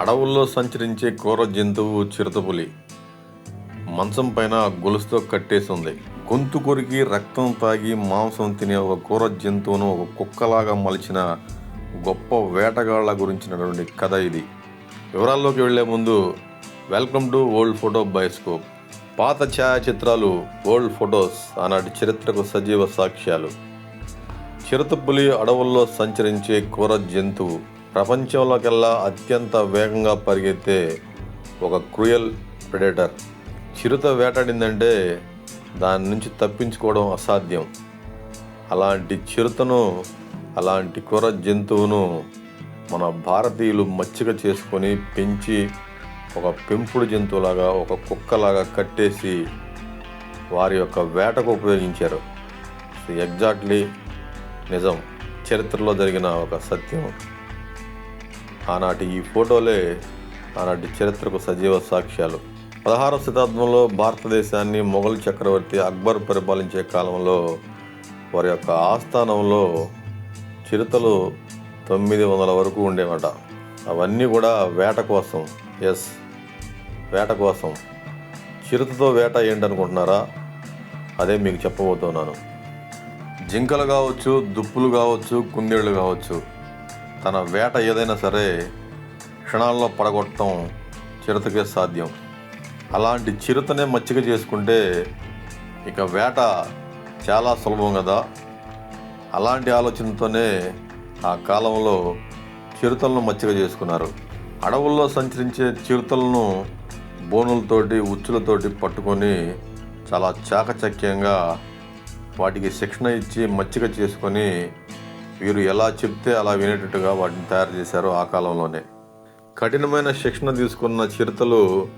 అడవుల్లో సంచరించే క్రూర జంతువు చిరుతపులి. మంచం పైన గొలుసుతో కట్టేసి ఉంది గొంతు కొరికి రక్తం తాగి మాంసం తినే ఒక క్రూర జంతువును ఒక కుక్కలాగా మలిచిన గొప్ప వేటగాళ్ళ గురించినటువంటి కథ ఇది. వివరాల్లోకి వెళ్ళే ముందు welcome to old photo bioscope. పాత ఛాయాచిత్రాలు ఓల్డ్ ఫొటోస్ ఆనాటి చరిత్రకు సజీవ సాక్ష్యాలు. చిరుతపులి అడవుల్లో సంచరించే క్రూర జంతువు ప్రపంచంలోకెల్లా అత్యంత వేగంగా పరిగెత్తే ఒక క్రూయల్ ప్రెడేటర్. చిరుత వేటాడిందంటే దాని నుంచి తప్పించుకోవడం అసాధ్యం. అలాంటి చిరుతను అలాంటి క్రూర జంతువును మన భారతీయులు మచ్చిక చేసుకొని పెంచి ఒక పెంపుడు జంతువులాగా ఒక కుక్కలాగా కట్టేసి వారి యొక్క వేటకు ఉపయోగించారు. ఎగ్జాక్ట్లీ నిజం. చరిత్రలో జరిగిన ఒక సత్యం. ఆనాటి ఈ ఫోటోలే ఆనాటి చరిత్రకు సజీవ సాక్ష్యాలు. పదహారవ శతాబ్దంలో భారతదేశాన్ని మొఘల్ చక్రవర్తి అక్బర్ పరిపాలించే కాలంలో వారి యొక్క ఆస్థానంలో చిరుతలు తొమ్మిది వందల వరకు ఉండేవట. అవన్నీ కూడా వేట కోసం ఎస్ వేట కోసం. చిరుతతో వేట ఏంటనుకుంటున్నారా? అదే మీకు చెప్పబోతున్నాను. జింకలు కావచ్చు దుప్పులు కావచ్చు కుందేళ్ళు కావచ్చు. తన వేట ఏదైనా సరే క్షణాల్లో పడగొట్టడం చిరుతకే సాధ్యం. అలాంటి చిరుతనే మచ్చిక చేసుకుంటే ఇక వేట చాలా సులభం కదా? అలాంటి ఆలోచనతోనే ఆ కాలంలో చిరుతలను మచ్చిక చేసుకున్నారు. అడవుల్లో సంచరించే చిరుతలను బోనులతోటి ఉచ్చులతోటి పట్టుకొని చాలా చాకచక్యంగా వాటికి శిక్షణ ఇచ్చి మచ్చిక చేసుకొని వీరు ఎలా చెప్తే అలా వినేటట్టుగా వాటిని తయారు చేశారు ఆ కాలంలోనే. కఠినమైన శిక్షణ తీసుకున్న చిరుతలు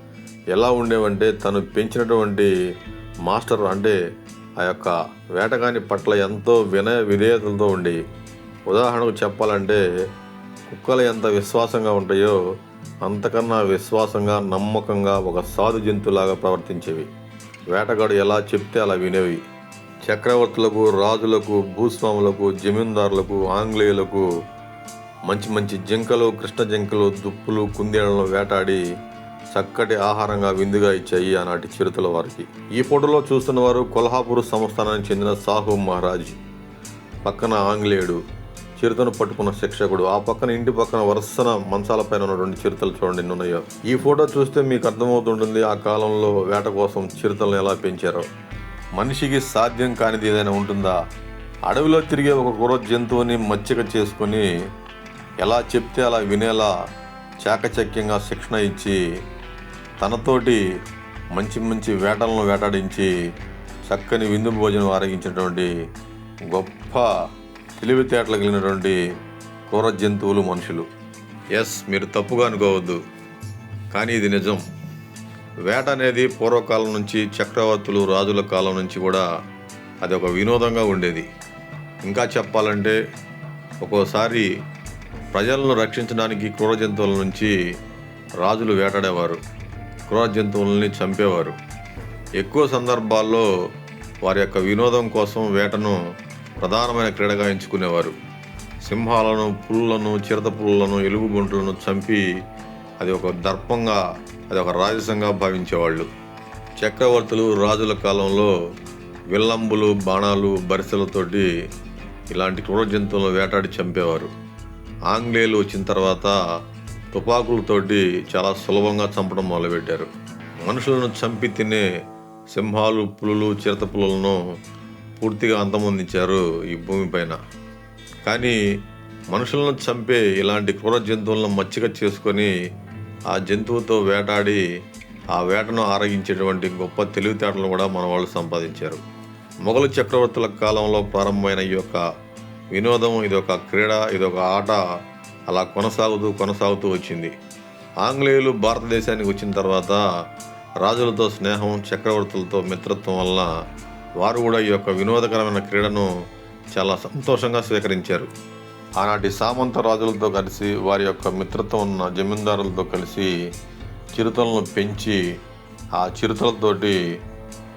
ఎలా ఉండేవంటే తను పెంచినటువంటి మాస్టర్ అంటే ఆ యొక్క వేటగాని పట్ల ఎంతో వినయ విధేయతలతో ఉండి ఉదాహరణకు చెప్పాలంటే కుక్కలు ఎంత విశ్వాసంగా ఉంటాయో అంతకన్నా విశ్వాసంగా నమ్మకంగా ఒక సాధు జంతువులాగా ప్రవర్తించేవి. వేటగాడు ఎలా చెప్తే అలా వినేవి. చక్రవర్తులకు రాజులకు భూస్వాములకు జమీందారులకు ఆంగ్లేయులకు మంచి మంచి జింకలు కృష్ణ జింకలు దుప్పులు కుందేళ్ళను వేటాడి చక్కటి ఆహారంగా విందుగా ఇచ్చాయి ఆనాటి చిరుతల వారికి. ఈ ఫోటోలో చూస్తున్న వారు కొల్హాపూర్ సంస్థానానికి చెందిన సాహు మహారాజ్ పక్కన ఆంగ్లేయుడు చిరుతను పట్టుకున్న శిక్షకుడు ఆ పక్కన ఇంటి పక్కన వరుసన మంచాలపైన ఉన్నటువంటి చిరుతలు చూడండి ఉన్నాయో ఈ ఫోటో చూస్తే మీకు అర్థమవుతుంటుంది ఆ కాలంలో వేట కోసం చిరుతలను ఎలా పెంచారో. మనిషికి సాధ్యం కానిది ఏదైనా ఉంటుందా? అడవిలో తిరిగే ఒక క్రూర జంతువుని మచ్చిక చేసుకొని ఎలా చెప్తే అలా వినేలా చాకచక్యంగా శిక్షణ ఇచ్చి తనతోటి మంచి మంచి వేటలను వేటాడించి చక్కని విందు భోజనం ఆరగించినటువంటి గొప్ప తెలివితేటలు కలిగినటువంటి క్రూర జంతువులు మనుషులు. ఎస్ మీరు తప్పుగా అనుకోవద్దు. కానీ ఇది నిజం. వేట అనేది పూర్వకాలం నుంచి చక్రవర్తులు రాజుల కాలం నుంచి కూడా అది ఒక వినోదంగా ఉండేది. ఇంకా చెప్పాలంటే ఒక్కోసారి ప్రజలను రక్షించడానికి క్రూర జంతువుల నుంచి రాజులు వేటాడేవారు. క్రూర జంతువులని చంపేవారు. ఎక్కువ సందర్భాల్లో వారి యొక్క వినోదం కోసం వేటను ప్రధానమైన క్రీడగా ఎంచుకునేవారు. సింహాలను పులులను చిరత పులులను ఎలుగుబంట్లను చంపి అది ఒక దర్పంగా అది ఒక రాజసంగా భావించేవాళ్ళు. చక్రవర్తులు రాజుల కాలంలో విల్లంబులు బాణాలు బరిసెలతోటి ఇలాంటి క్రూర జంతువులను వేటాడి చంపేవారు. ఆంగ్లేయులు వచ్చిన తర్వాత తుపాకులతోటి చాలా సులభంగా చంపడం మొదలుపెట్టారు. మనుషులను చంపి తినే సింహాలు పులులు చిరత పులులను పూర్తిగా అంతమొందించారు ఈ భూమిపైన కానీ మనుషులను చంపే ఇలాంటి క్రూర జంతువులను మచ్చిక చేసుకొని ఆ జంతువుతో వేటాడి ఆ వేటను ఆరగించేటువంటి గొప్ప తెలివితేటలను కూడా మన వాళ్ళు సంపాదించారు. మొఘలు చక్రవర్తుల కాలంలో ప్రారంభమైన ఈ యొక్క వినోదం ఇది ఒక క్రీడ ఇది ఒక ఆట అలా కొనసాగుతూ కొనసాగుతూ వచ్చింది. ఆంగ్లేయులు భారతదేశానికి వచ్చిన తర్వాత రాజులతో స్నేహం చక్రవర్తులతో మిత్రత్వం వలన వారు కూడా ఈ యొక్క వినోదకరమైన క్రీడను చాలా సంతోషంగా స్వీకరించారు. ఆనాటి సామంత రాజులతో కలిసి వారి యొక్క మిత్రత్వం ఉన్న జమీందారులతో కలిసి చిరుతలను పెంచి ఆ చిరుతలతోటి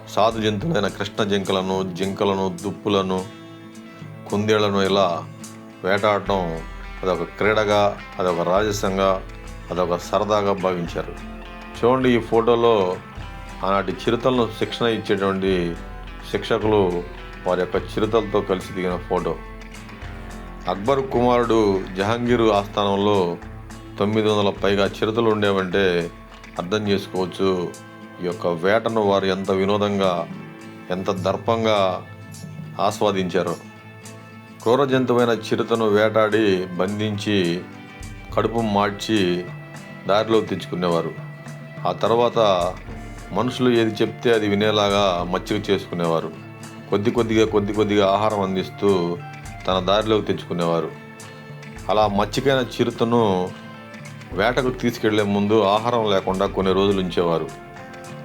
సాధు జంతువులైన కృష్ణ జింకలను జింకలను దుప్పులను కుందేళ్ళను ఇలా వేటాడటం అదొక క్రీడగా అదొక రాజసంగా అదొక సరదాగా భావించారు. చూడండి ఈ ఫోటోలో ఆనాటి చిరుతలను శిక్షణ ఇచ్చేటువంటి శిక్షకులు వారి యొక్క చిరుతలతో కలిసి దిగిన ఫోటో. అక్బర్ కుమారుడు జహాంగీరు ఆస్థానంలో తొమ్మిది వందల పైగా చిరుతలు ఉండేవంటే అర్థం చేసుకోవచ్చు. ఈ యొక్క వేటను వారు ఎంత వినోదంగా ఎంత దర్పంగా ఆస్వాదించారు. క్రూర జంతువైన చిరుతను వేటాడి బంధించి కడుపు మార్చి దారిలో తెచ్చుకునేవారు. ఆ తర్వాత మనుషులు ఏది చెప్తే అది వినేలాగా మచ్చిక చేసుకునేవారు. కొద్ది కొద్దిగా కొద్ది కొద్దిగా ఆహారం అందిస్తూ తన దారిలోకి తెచ్చుకునేవారు. అలా మచ్చికైన చిరుతను వేటకు తీసుకెళ్ళే ముందు ఆహారం లేకుండా కొన్ని రోజులు ఉంచేవారు.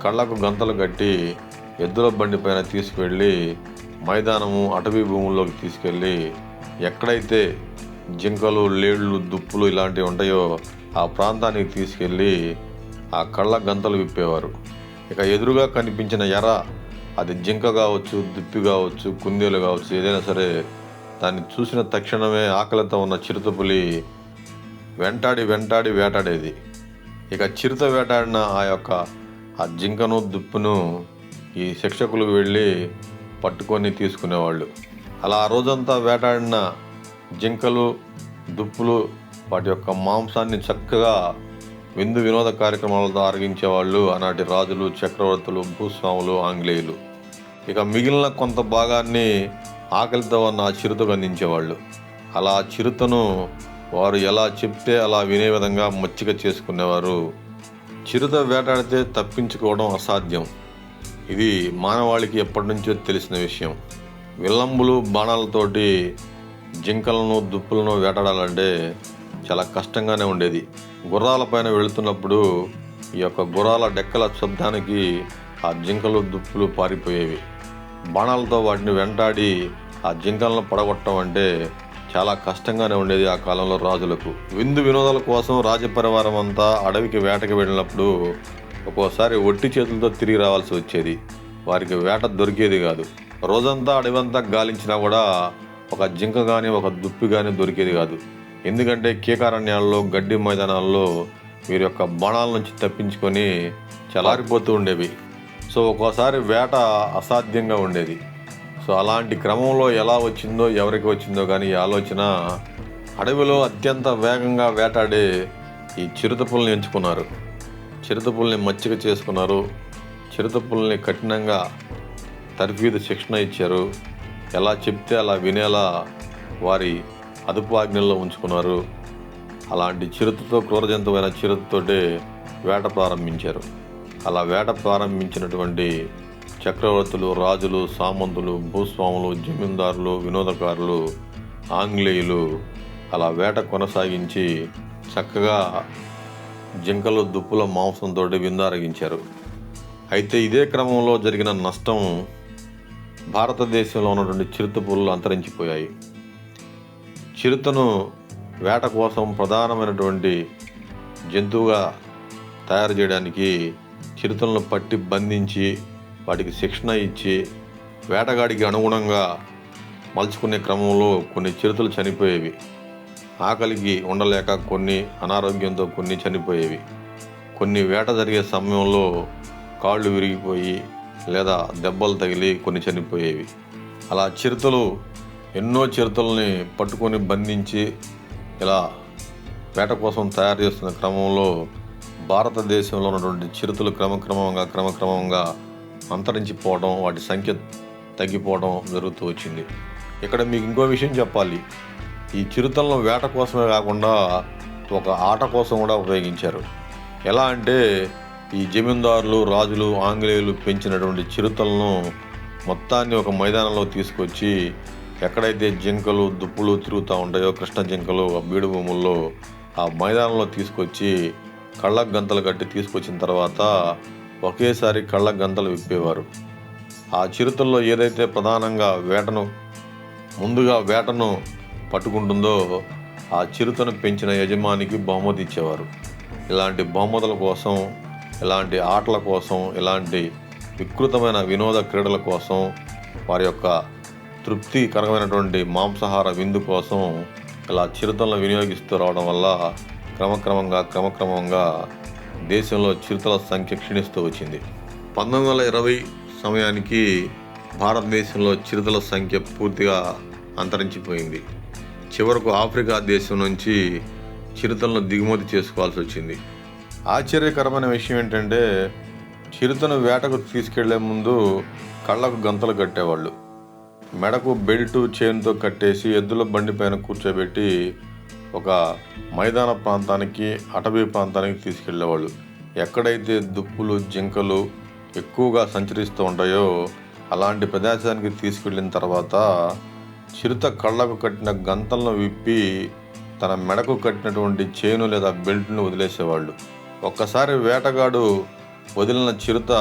కళ్ళకు గంతలు కట్టి ఎద్దుల బండి పైన తీసుకువెళ్ళి మైదానము అటవీ భూముల్లోకి తీసుకెళ్ళి ఎక్కడైతే జింకలు లేళ్ళు దుప్పులు ఇలాంటివి ఉంటాయో ఆ ప్రాంతానికి తీసుకెళ్ళి ఆ కళ్ళ గంతలు విప్పేవారు. ఇక ఎదురుగా కనిపించిన ఎర అది జింక కావచ్చు దుప్పి కావచ్చు కుందేలు కావచ్చు ఏదైనా సరే దాన్ని చూసిన తక్షణమే ఆకలితో ఉన్న చిరుతపులి వెంటాడి వెంటాడి వేటాడేది. ఇక చిరుత వేటాడిన ఆ యొక్క ఆ జింకను దుప్పును ఈ శిక్షకులు వెళ్ళి పట్టుకొని తీసుకునేవాళ్ళు. అలా ఆ రోజంతా వేటాడిన జింకలు దుప్పులు వాటి యొక్క మాంసాన్ని చక్కగా విందు వినోద కార్యక్రమాలతో ఆరగించేవాళ్ళు ఆనాటి రాజులు చక్రవర్తులు భూస్వాములు ఆంగ్లేయులు. ఇక మిగిలిన కొంత భాగాన్ని ఆకలితో ఉన్న ఆ చిరుతకు అందించేవాళ్ళు అలా చిరుతను వారు ఎలా చెప్తే అలా వినే విధంగా మచ్చిక చేసుకునేవారు. చిరుత వేటాడితే తప్పించుకోవడం అసాధ్యం. ఇది మానవాళికి ఎప్పటి నుంచో తెలిసిన విషయం. విల్లంబులు బాణాలతోటి జింకలను దుప్పులను వేటాడాలంటే చాలా కష్టంగానే ఉండేది. గుర్రాలపైన వెళుతున్నప్పుడు ఈ యొక్క గుర్రాల డెక్కల శబ్దానికి ఆ జింకలు దుప్పులు పారిపోయేవి. బాణాలతో వాటిని వెంటాడి ఆ జింకలను పడగొట్టడం అంటే చాలా కష్టంగానే ఉండేది ఆ కాలంలో రాజులకు. విందు వినోదాల కోసం రాజపరివారం అంతా అడవికి వేటకి వెళ్ళినప్పుడు ఒక్కోసారి ఒట్టి చేతులతో తిరిగి రావాల్సి వచ్చేది. వారికి వేట దొరికేది కాదు. రోజంతా అడవంతా గాలించినా కూడా ఒక జింక కానీ ఒక దుప్పి కానీ దొరికేది కాదు. ఎందుకంటే కీకారణ్యాల్లో గడ్డి మైదానాల్లో వీరి యొక్క బాణాల నుంచి తప్పించుకొని చలారిపోతూ ఉండేవి. సో ఒక్కోసారి వేట అసాధ్యంగా ఉండేది. సో అలాంటి క్రమంలో ఎలా వచ్చిందో ఎవరికి వచ్చిందో కానీ ఈ ఆలోచన అడవిలో అత్యంత వేగంగా వేటాడే ఈ చిరుతపుల్ని ఎంచుకున్నారు. చిరుతపుల్ని మచ్చిక చేసుకున్నారు. చిరుతపుల్ని కఠినంగా తర్ఫీదు శిక్షణ ఇచ్చారు. ఎలా చెప్తే అలా వినేలా వారి అదుపు ఆజ్ఞల్లో ఉంచుకున్నారు. అలాంటి చిరుతతో క్రూరజంతువైన చిరుతతోటే వేట ప్రారంభించారు. అలా వేట ప్రారంభించినటువంటి చక్రవర్తులు రాజులు సామంతులు భూస్వాములు జమీందారులు వినోదకారులు ఆంగ్లేయులు అలా వేట కొనసాగించి చక్కగా జింకలు దుప్పుల మాంసంతో విందారగించారు. అయితే ఇదే క్రమంలో జరిగిన నష్టం భారతదేశంలో ఉన్నటువంటి చిరుత పులులు అంతరించిపోయాయి. చిరుతను వేట కోసం ప్రధానమైనటువంటి జంతువుగా తయారు చేయడానికి చిరుతలను పట్టి బంధించి వాటికి శిక్షణ ఇచ్చి వేటగాడికి అనుగుణంగా మలుచుకునే క్రమంలో కొన్ని చిరుతలు చనిపోయేవి. ఆకలికి ఉండలేక కొన్ని అనారోగ్యంతో కొన్ని చనిపోయేవి. కొన్ని వేట జరిగే సమయంలో కాళ్ళు విరిగిపోయి లేదా దెబ్బలు తగిలి కొన్ని చనిపోయేవి. అలా చిరుతలు ఎన్నో చిరుతల్ని పట్టుకొని బంధించి ఇలా వేట కోసం తయారు చేస్తున్న క్రమంలో భారతదేశంలో ఉన్నటువంటి చిరుతలు క్రమక్రమంగా క్రమక్రమంగా అంతరించిపోవడం వాటి సంఖ్య తగ్గిపోవడం జరుగుతూ వచ్చింది. ఇక్కడ మీకు ఇంకో విషయం చెప్పాలి. ఈ చిరుతలను వేట కోసమే కాకుండా ఒక ఆట కోసం కూడా ఉపయోగించారు. ఎలా అంటే ఈ జమీందారులు రాజులు ఆంగ్లేయులు పెంచినటువంటి చిరుతలను మొత్తాన్ని ఒక మైదానంలో తీసుకొచ్చి ఎక్కడైతే జింకలు దుప్పులు తిరుగుతూ ఉంటాయో కృష్ణ జింకలు ఆ బీడు భూముల్లో ఆ మైదానంలో తీసుకొచ్చి కళ్ళకు గంతలు కట్టి తీసుకొచ్చిన తర్వాత ఒకేసారి కళ్ళకు గంతలు విప్పేవారు. ఆ చిరుతల్లో ఏదైతే ప్రధానంగా వేటను ముందుగా వేటను పట్టుకుంటుందో ఆ చిరుతను పెంచిన యజమానికి బహుమతి ఇచ్చేవారు. ఇలాంటి బహుమతుల కోసం ఇలాంటి ఆటల కోసం ఇలాంటి వికృతమైన వినోద క్రీడల కోసం వారి యొక్క తృప్తికరమైనటువంటి మాంసాహార విందు కోసం ఇలా చిరుతలను వినియోగిస్తూ రావడం వల్ల క్రమక్రమంగా క్రమక్రమంగా దేశంలో చిరుతల సంఖ్య క్షీణిస్తూ వచ్చింది. పంతొమ్మిది వందల ఇరవై సమయానికి భారతదేశంలో చిరుతల సంఖ్య పూర్తిగా అంతరించిపోయింది. చివరకు ఆఫ్రికా దేశం నుంచి చిరుతలను దిగుమతి చేసుకోవాల్సి వచ్చింది. ఆశ్చర్యకరమైన విషయం ఏంటంటే చిరుతను వేటకు తీసుకెళ్ళే ముందు కళ్ళకు గంతలు కట్టేవాళ్ళు. మెడకు బెల్టు చైన్తో కట్టేసి ఎద్దుల బండి పైన కూర్చోబెట్టి ఒక మైదాన ప్రాంతానికి అటవీ ప్రాంతానికి తీసుకెళ్ళేవాళ్ళు. ఎక్కడైతే దుప్పులు జింకలు ఎక్కువగా సంచరిస్తూ ఉంటాయో అలాంటి ప్రదేశానికి తీసుకెళ్ళిన తర్వాత చిరుత కళ్ళకు కట్టిన గంతలను విప్పి తన మెడకు కట్టినటువంటి చేను లేదా బెల్ట్ను వదిలేసేవాళ్ళు. ఒక్కసారి వేటగాడు వదిలిన చిరుత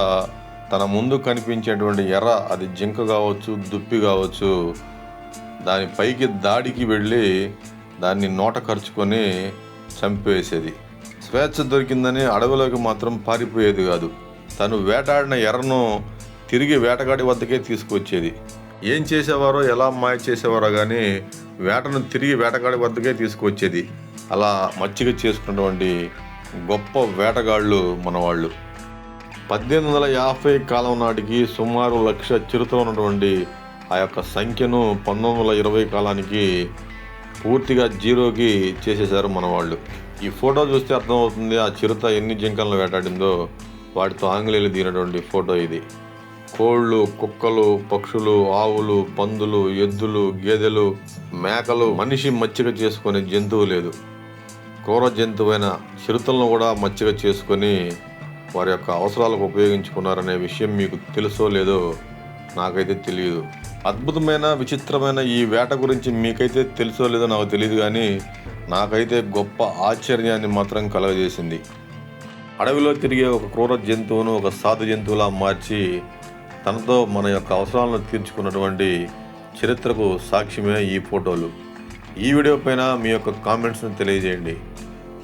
తన ముందు కనిపించేటువంటి ఎర్ర అది జింక కావచ్చు దుప్పి కావచ్చు దాని పైకి దాడికి వెళ్ళి దాన్ని నోట ఖర్చుకొని చంపివేసేది. స్వేచ్ఛ దొరికిందని అడవిలోకి మాత్రం పారిపోయేది కాదు. తను వేటాడిన ఎర్రను తిరిగి వేటగాడి వద్దకే తీసుకొచ్చేది ఏం చేసేవారో ఎలా మాయ చేసేవారో కానీ వేటను తిరిగి వేటగాడి వద్దకే తీసుకొచ్చేది అలా మచ్చిక చేసుకున్నటువంటి గొప్ప వేటగాళ్ళు మనవాళ్ళు. పద్దెనిమిది వందల యాభై కాలం నాటికి సుమారు లక్ష చిరుత ఉన్నటువంటి ఆ యొక్క సంఖ్యను పంతొమ్మిది వందల ఇరవై కాలానికి పూర్తిగా జీరోకి చేసేశారు మన వాళ్ళు. ఈ ఫోటో చూస్తే అర్థమవుతుంది ఆ చిరుత ఎన్ని జింకలను వేటాడిందో వాటితో ఆంగ్లేయులు దిగినటువంటి ఫోటో ఇది. కోళ్ళు కుక్కలు పక్షులు ఆవులు పందులు ఎద్దులు గేదెలు మేకలు మనిషి మచ్చిక చేసుకునే జంతువు లేదు. క్రూర జంతువైన చిరుతలను కూడా మచ్చిక చేసుకొని వారి యొక్క అవసరాలకు ఉపయోగించుకున్నారనే విషయం మీకు తెలుసో లేదో నాకైతే తెలియదు అద్భుతమైన విచిత్రమైన ఈ వేట గురించి మీకైతే తెలుసో లేదో నాకు తెలియదు కానీ నాకైతే గొప్ప ఆశ్చర్యాన్ని మాత్రం కలగజేసింది. అడవిలో తిరిగే ఒక క్రూర జంతువును ఒక సాధు జంతువులా మార్చి తనతో మన యొక్క అవసరాలను తీర్చుకున్నటువంటి చరిత్రకు సాక్ష్యమే ఈ ఫోటోలు. ఈ వీడియో పైన మీ యొక్క కామెంట్స్ను తెలియజేయండి.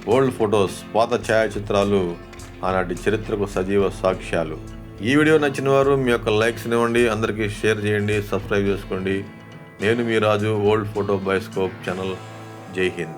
ఓల్డ్ ఫొటోస్ పాత ఛాయాచిత్రాలు ఆనాటి చరిత్రకు సజీవ సాక్ష్యాలు. ఈ వీడియో నచ్చిన వారు మీ యొక్క లైక్స్ ఇవ్వండి అందరికీ షేర్ చేయండి సబ్స్క్రైబ్ చేసుకోండి. నేను మీ Raju old photo bioscope channel Jai Hind